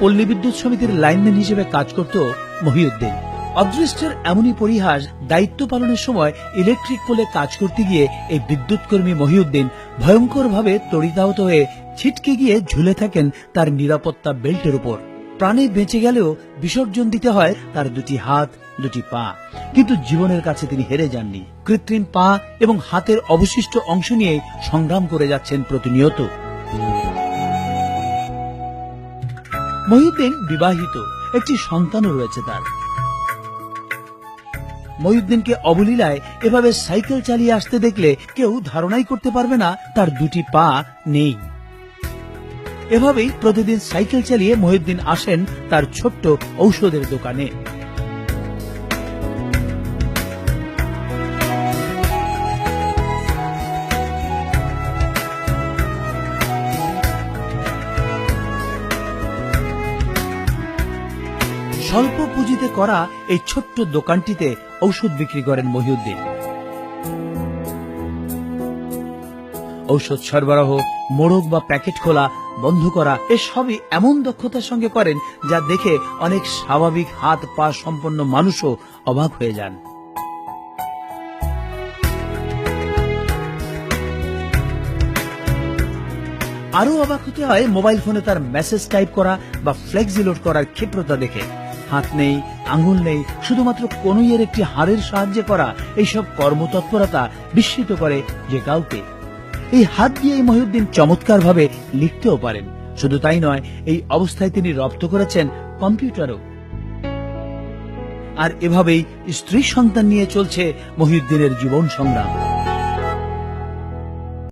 পল্লী বিদ্যুৎ সমিতির লাইনম্যান হিসেবে কাজ করত মহিউদ্দিন। অদৃষ্টের এমনই পরিহাস দায়িত্ব পালনের সময় ইলেকট্রিক পোলে কাজ করতে গিয়ে এই বিদ্যুৎ কর্মী মহিউদ্দিন ভয়ঙ্করভাবে তড়িতাহত হয়ে ছিটকে গিয়ে ঝুলে থাকেন তার নিরাপত্তা বেল্টের উপর। প্রাণে বেঁচে গেলেও বিসর্জন দিতে হয় তার দুটি হাত, দুটি পা। কিন্তু জীবনের কাছে তিনি হেরে যাননি। কৃত্রিম পা এবং হাতের অবশিষ্ট অংশ নিয়ে সংগ্রাম করে যাচ্ছেন প্রতিনিয়ত। মহিউদ্দিন বিবাহিত। একটি সন্তানও রয়েছে তার। মহিউদ্দিনকে অবলীলায় এভাবে সাইকেল চালিয়ে আসতে দেখলে কেউ ধারণাই করতে পারবে না, তার দুটি পা নেই। এভাবেই প্রতিদিন সাইকেল চালিয়ে মহিউদ্দিন আসেন তার ছোট্ট ঔষধের দোকানে। স্বল্প পুঁজিতে করা এই ছোট্ট দোকানটিতে ঔষধ বিক্রি করেন মহিউদ্দিন। ঔষধ সরবরাহ, মোড়ক বা প্যাকেট খোলা, বন্ধ করা, এসবই এমন দক্ষতার সঙ্গে করেন যা দেখে অনেক স্বাভাবিক হাত পা সম্পন্ন মানুষও অবাক হয়ে যান। আরও অবাক হতে হয় মোবাইল ফোনে তার মেসেজ টাইপ করা বা ফ্লেক্সি লোড করার ক্ষিপ্রতা দেখে। হাত নেই আঙুল নেই, শুধুমাত্র কনুইয়ের একটি হাড়ের সাহায্যে করা এইসব কর্মতৎপরতা বিস্মিত করে যে কাউকে। এই হাত দিয়ে মহিউদ্দিন চমৎকার ভাবে লিখতেও পারেন। শুধু তাই নয়, এই অবস্থায় তিনি রপ্ত করেছেন কম্পিউটারও। আর এভাবেই স্ত্রী সন্তান নিয়ে চলছে মহিউদ্দিনের জীবন সংগ্রাম।